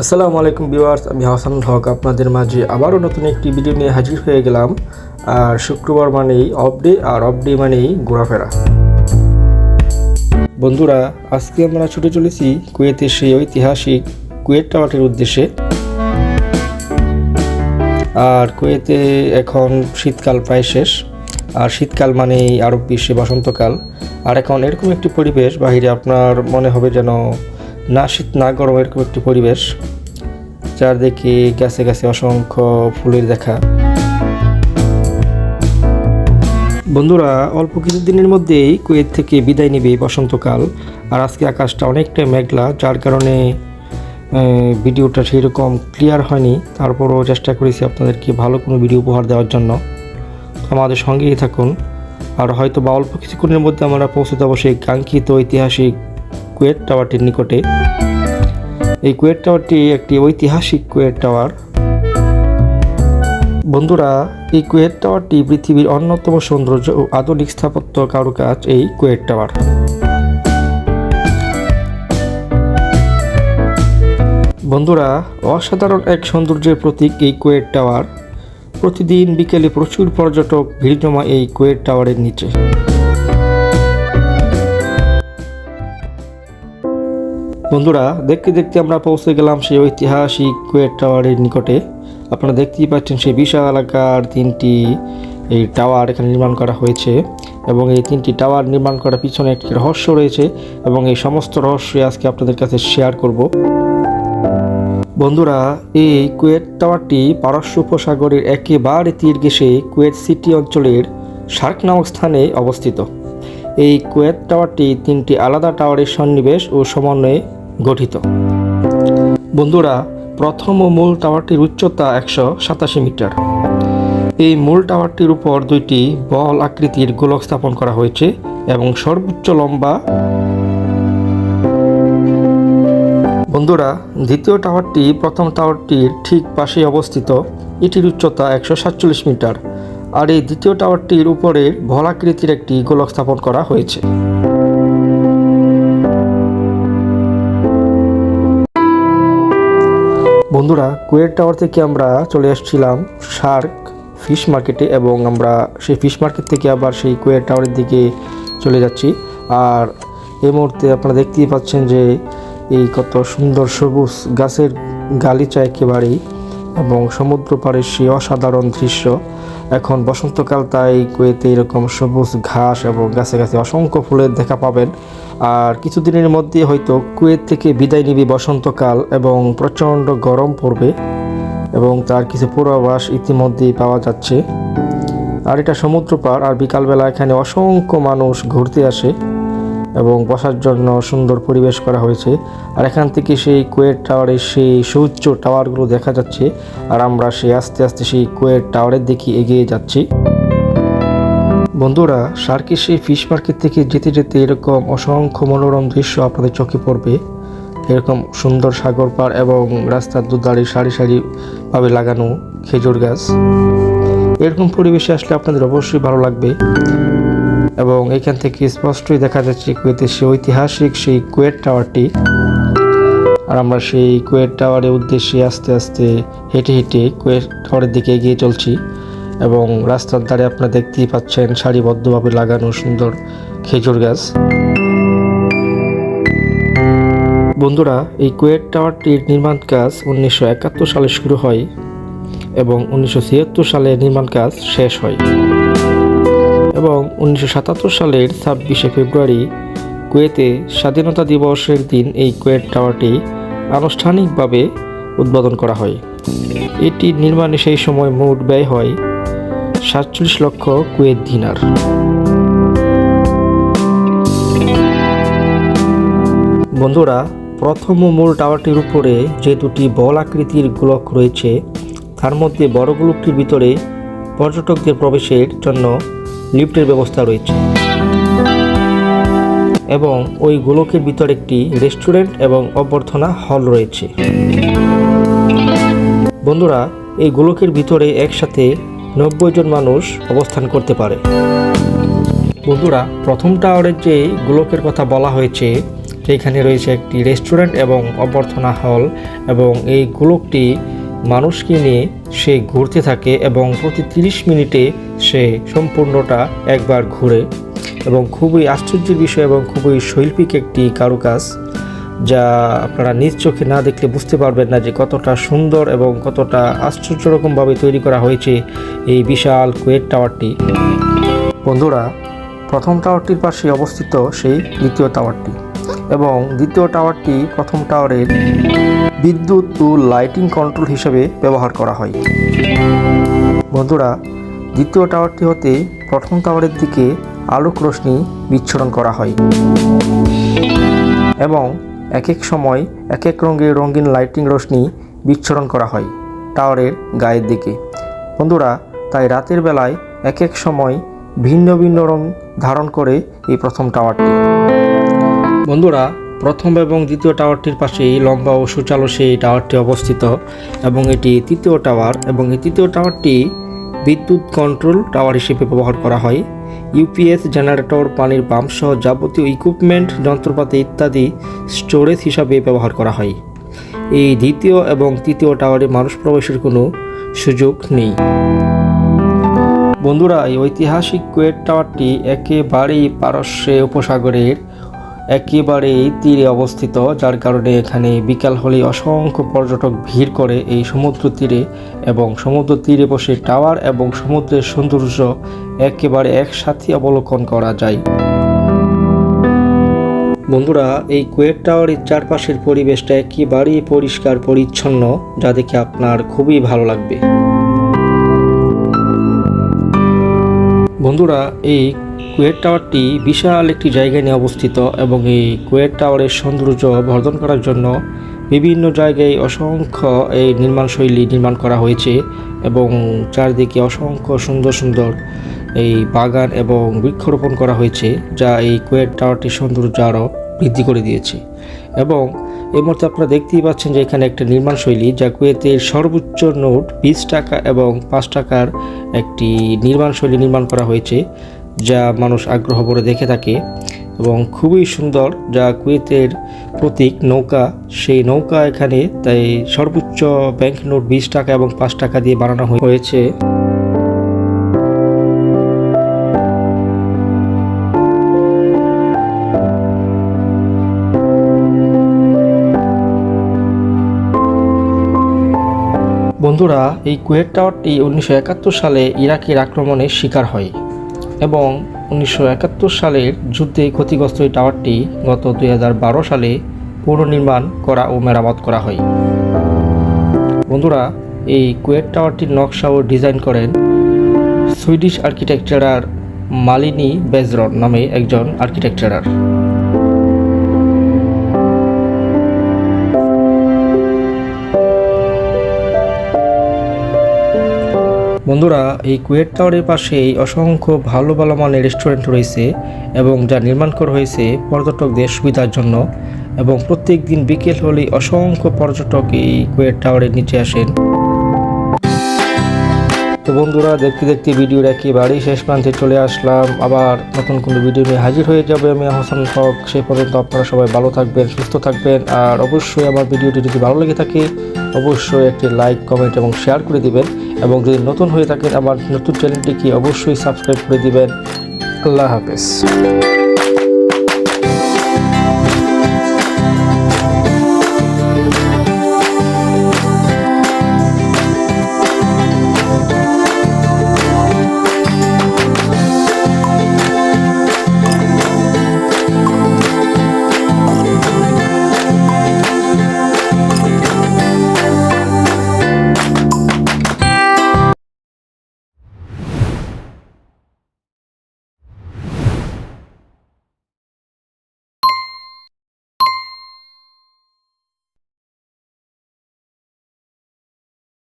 আসসালামু আলাইকুম ভিউয়ার্স, আমি হাসান হক আপনাদের মাঝে আবারও নতুন একটি ভিডিও নিয়ে হাজির হয়ে গেলাম। আর শুক্রবার মানেই অফ ডে আর অফ ডে মানেই ঘোরাফেরা। বন্ধুরা, আজকে আমরা ছুটে চলেছি কুয়েতের সেই ঐতিহাসিক কুয়েত টাওয়ারের উদ্দেশ্যে। আর কুয়েতে এখন শীতকাল প্রায় শেষ। আর শীতকাল মানেই আরব বিশ্বে বসন্তকাল। আর এখন এরকম একটি পরিবেশ, বাহিরে আপনার মনে হবে যেন না শীত না গরম এরকম একটি পরিবেশ চারদিকে গাছে গাছে অসংখ্য ফুলের দেখা। বন্ধুরা, অল্প কিছুদিনের মধ্যেই কুয়েত থেকে বিদায় নেবে বসন্তকাল, আর আজকে আকাশটা অনেকটা মেঘলা, যার কারণে ভিডিওটা সেরকম ক্লিয়ার হয়নি। তারপরও চেষ্টা করেছি আপনাদেরকে ভালো কোনো ভিডিও উপহার দেওয়ার জন্য। আমাদের সঙ্গেই থাকুন। আর হয়তো বা অল্প কিছুক্ষণের মধ্যে আমরা পৌঁছে যাব সেই কাঙ্ক্ষিত ঐতিহাসিক কুয়েট টাওয়ারটির নিকটে। এই কুয়েট টাওয়ারটি একটি ঐতিহাসিক কুয়েট টাওয়ার। বন্ধুরা, এই কুয়েট টাওয়ারটি পৃথিবীর অন্যতম সৌন্দর্য ও আধুনিক স্থাপত্য কারুকাজ এই কুয়েট টাওয়ার। বন্ধুরা, অসাধারণ এক সৌন্দর্যের প্রতীক এই কুয়েট টাওয়ার। প্রতিদিন বিকেলে প্রচুর পর্যটক ভিড় জমা এই কুয়েট টাওয়ারের নিচে। বন্ধুরা, দেখতে দেখতে আমরা পৌঁছে গেলাম সেই ঐতিহাসিক কুয়েট টাওয়ারের নিকটে। আপনারা দেখতেই পাচ্ছেন সেই বিশাল আকার তিনটি এই টাওয়ার এখানে নির্মাণ করা হয়েছে এবং এই তিনটি টাওয়ার নির্মাণ করার পিছনে একটি রহস্য রয়েছে এবং এই সমস্ত রহস্য আজকে আপনাদের কাছে শেয়ার করব। বন্ধুরা, এই কুয়েত টাওয়ারটি পারস্য উপসাগরের একেবারে তীর ঘেঁষে কুয়েত সিটি অঞ্চলের শার্ক নামক স্থানে অবস্থিত। এই কুয়েত টাওয়ারটি তিনটি আলাদা টাওয়ারের সন্নিবেশ ও সমন্বয়ে গঠিত। বন্ধুরা, প্রথম ও মূল টাওয়ারটির উচ্চতা একশো সাতাশি মিটার। এই মূল টাওয়ারটির উপর দুইটি বল আকৃতির গোলক স্থাপন করা হয়েছে এবং সর্বোচ্চ লম্বা বন্ধুরা, দ্বিতীয় টাওয়ারটি প্রথম টাওয়ারটির ঠিক পাশে অবস্থিত। এটির উচ্চতা একশো সাতচল্লিশ মিটার। আর এই দ্বিতীয় টাওয়ারটির উপরের ভলাকৃতির একটি গোলক স্থাপন করা হয়েছে। বন্ধুরা, কুয়েট টাওয়ার থেকে আমরা চলে আসছিলাম শার্ক ফিশ মার্কেটে এবং আমরা সেই ফিশ মার্কেট থেকে আবার সেই কুয়েট টাওয়ারের দিকে চলে যাচ্ছি। আর এই মুহূর্তে আপনারা দেখতেই পাচ্ছেন যে এই কত সুন্দর সবুজ গাছের গালিচা একেবারেই এবং সমুদ্র পাড়ের সেই অসাধারণ দৃশ্য। এখন বসন্তকাল, তাই কুয়েতে এরকম সবুজ ঘাস এবং গাছে গাছে অসংখ্য ফুলের দেখা পাবেন। আর কিছুদিনের মধ্যে হয়তো কুয়েত থেকে বিদায় নিবি বসন্তকাল এবং প্রচণ্ড গরম পড়বে এবং তার কিছু পূর্বাভাস ইতিমধ্যেই পাওয়া যাচ্ছে। আর এটা সমুদ্র পাড় আর বিকালবেলা এখানে অসংখ্য মানুষ ঘুরতে আসে এবং বসার জন্য সুন্দর পরিবেশ করা হয়েছে। আর এখান থেকে সেই কুয়েট টাওয়ারের সেই সুউচ্চ টাওয়ারগুলো দেখা যাচ্ছে। আর আমরা সেই আস্তে আস্তে সেই কুয়েট টাওয়ারের দিকে এগিয়ে যাচ্ছি। বন্ধুরা সার্কের সেই ফিশ মার্কেট থেকে যেতে যেতে এরকম অসংখ্য মনোরম দৃশ্য আপনাদের চোখে পড়বে। এরকম সুন্দর সাগর পাড় এবং রাস্তার দুধারে সারি সারিভাবে লাগানো খেজুর গাছ। এরকম পরিবেশে আসলে আপনাদের অবশ্যই ভালো লাগবে। এবং এখান থেকে স্পষ্টই দেখা যাচ্ছে কুয়েতের সেই ঐতিহাসিক সেই কুয়েট টাওয়ারটি। আর আমরা সেই কুয়েট টাওয়ারের উদ্দেশ্যে আস্তে আস্তে হেঁটে হেঁটে কুয়েট টাওয়ারের দিকে এগিয়ে চলছি। এবং রাস্তার ধারে আপনারা দেখতেই পাচ্ছেন সারিবদ্ধভাবে লাগানো সুন্দর খেজুর গাছ। বন্ধুরা, এই কুয়েট টাওয়ারটির নির্মাণ কাজ উনিশশো একাত্তর সালে শুরু হয় এবং উনিশশো ছিয়াত্তর সালে নির্মাণ কাজ শেষ হয় এবং উনিশশো সাতাত্তর সালের ছাব্বিশে ফেব্রুয়ারি কুয়েতে স্বাধীনতা দিবসের দিন এই কুয়েট টাওয়ারটি আনুষ্ঠানিকভাবে উদ্বোধন করা হয়। এটি নির্মাণে সেই সময় মোট ব্যয় হয় সাতচল্লিশ লক্ষ কুয়েত দিনার। বন্ধুরা, প্রথম মূল টাওয়ারটির উপরে যে দুটি বল আকৃতির গোলক রয়েছে, তার মধ্যে বড় গোলকটির ভিতরে পর্যটকদের প্রবেশের জন্য লিফটের ব্যবস্থা রয়েছে এবং ওই গোলকের ভিতর একটি রেস্টুরেন্ট এবং অভ্যর্থনা হল রয়েছে। বন্ধুরা, এই গোলকের ভিতরে একসাথে নব্বই জন মানুষ অবস্থান করতে পারে। বন্ধুরা, প্রথম টাওয়ারের যে গোলকের কথা বলা হয়েছে সেখানে রয়েছে একটি রেস্টুরেন্ট এবং অভ্যর্থনা হল এবং এই গোলকটি মানুষকে নিয়ে সে ঘুরতে থাকে এবং প্রতি তিরিশ মিনিটে সে সম্পূর্ণটা একবার ঘুরে। এবং খুবই আশ্চর্যের বিষয় এবং খুবই শৈল্পিক একটি কারুকাজ। যা আপনারা নিজ চোখে না দেখলে বুঝতে পারবেন না যে কতটা সুন্দর এবং কতটা আশ্চর্য রকমভাবে তৈরি করা হয়েছে এই বিশাল কুয়েট টাওয়ারটি। বন্ধুরা, প্রথম টাওয়ারটির পাশে অবস্থিত সেই দ্বিতীয় টাওয়ারটি এবং দ্বিতীয় টাওয়ারটি প্রথম টাওয়ারের বিদ্যুৎ ও লাইটিং কন্ট্রোল হিসেবে ব্যবহার করা হয়। বন্ধুরা, দ্বিতীয় টাওয়ারটি হতে প্রথম টাওয়ারের দিকে আলোক রশ্মি বিচ্ছুরণ করা হয় এবং এক এক সময় এক এক রঙের রঙিন লাইটিং রশ্মি বিচ্ছরণ করা হয় টাওয়ারের গায়ের দিকে। বন্ধুরা, তাই রাতের বেলায় এক এক সময় ভিন্ন ভিন্ন রং ধারণ করে এই প্রথম টাওয়ারটি। বন্ধুরা, প্রথম এবং দ্বিতীয় টাওয়ারটির পাশেই লম্বা ও সুচালো সেই টাওয়ারটি অবস্থিত এবং এটি তৃতীয় টাওয়ার এবং এই তৃতীয় টাওয়ারটি বিদ্যুৎ কন্ট্রোল টাওয়ার হিসেবে ব্যবহার করা হয়। ইউপিএস জেনারেটর, পানির পাম্প সহ যাবতীয় ইকুইপমেন্ট, যন্ত্রপাতি ইত্যাদি স্টোরেজ হিসাবে ব্যবহার করা হয়। এই দ্বিতীয় এবং তৃতীয় টাওয়ারে মানুষ প্রবেশের কোনো সুযোগ নেই। বন্ধুরা, এই ঐতিহাসিক কুয়েট টাওয়ারটি একেবারেই পারস্যে উপসাগরের, একেবারেই তীরে অবস্থিত, যার কারণে এখানে বিকাল হলে অসংখ্য পর্যটক ভিড় করে এই সমুদ্র তীরে এবং সমুদ্র তীরে বসে টাওয়ার এবং সমুদ্রের সৌন্দর্য একেবারে একসাথে অবলোকন করা যায়। বন্ধুরা, এই কুয়েট টাওয়ারের চারপাশের পরিবেশটা একেবারেই পরিষ্কার পরিচ্ছন্ন, যা দেখে আপনার খুবই ভালো লাগবে। বন্ধুরা, এই কুয়েট টাওয়ারটি বিশাল একটি জায়গায় নিয়ে অবস্থিত এবং এই কুয়েট টাওয়ারের সৌন্দর্য বর্ধন করার জন্য বিভিন্ন জায়গায় অসংখ্য এই নির্মাণ শৈলী নির্মাণ করা হয়েছে এবং চারদিকে অসংখ্য সুন্দর সুন্দর এই বাগান এবং বৃক্ষরোপণ করা হয়েছে, যা এই কুয়েট টাওয়ারটির সৌন্দর্য আরও বৃদ্ধি করে দিয়েছে। এবং এই মুহূর্তে আপনারা দেখতেই পাচ্ছেন যে এখানে একটা নির্মাণ শৈলী, যা কুয়েতের সর্বোচ্চ নোট বিশ টাকা এবং পাঁচ টাকার একটি নির্মাণ শৈলী নির্মাণ করা হয়েছে, যা মানুষ আগ্রহ করে দেখে থাকে এবং খুবই সুন্দর, যা কুয়েতের প্রতীক নৌকা। সেই নৌকা এখানে তাই সর্বোচ্চ ব্যাংক নোট বিশ টাকা এবং পাঁচ টাকা দিয়ে বানানো হয়েছে। বন্ধুরা, এই কুয়েট টাওয়ারটি উনিশশো একাত্তর সালে ইরাকের আক্রমণের শিকার হয় এবং উনিশশো একাত্তর সালের যুদ্ধে ক্ষতিগ্রস্ত এই টাওয়ারটি গত দুই হাজার বারো সালে পুনর্নির্মাণ করা ও মেরামত করা হয়। বন্ধুরা, এই কুয়েট টাওয়ারটির নকশা ও ডিজাইন করেন সুইডিশ আর্কিটেকচারার মালিনী বেজরন নামে একজন আর্কিটেকচারার। বন্ধুরা, এই কুয়েট টাওয়ারের পাশেই অসংখ্য ভালো ভালো মানের রেস্টুরেন্ট রয়েছে এবং যা নির্মাণ করা হয়েছে পর্যটকদের সুবিধার জন্য এবং প্রত্যেক দিন বিকেল হলেই অসংখ্য পর্যটক এই কুয়েট টাওয়ারের নিচে আসেন। তো বন্ধুরা, দেখতে দেখতে ভিডিওর একেবারেই শেষ প্রান্তে চলে আসলাম। আবার নতুন কোনো ভিডিও নিয়ে হাজির হয়ে যাবে আমি হাসান হক। সে পর্যন্ত আপনারা সবাই ভালো থাকবেন, সুস্থ থাকবেন। আর অবশ্যই আমার ভিডিওটি যদি ভালো লেগে থাকে, অবশ্যই একটি লাইক, কমেন্ট এবং শেয়ার করে দিবেন। এবং যদি নতুন হয়ে থাকেন আমার নতুন চ্যানেলটিকে অবশ্যই সাবস্ক্রাইব করে দিবেন। আল্লাহ হাফেজ।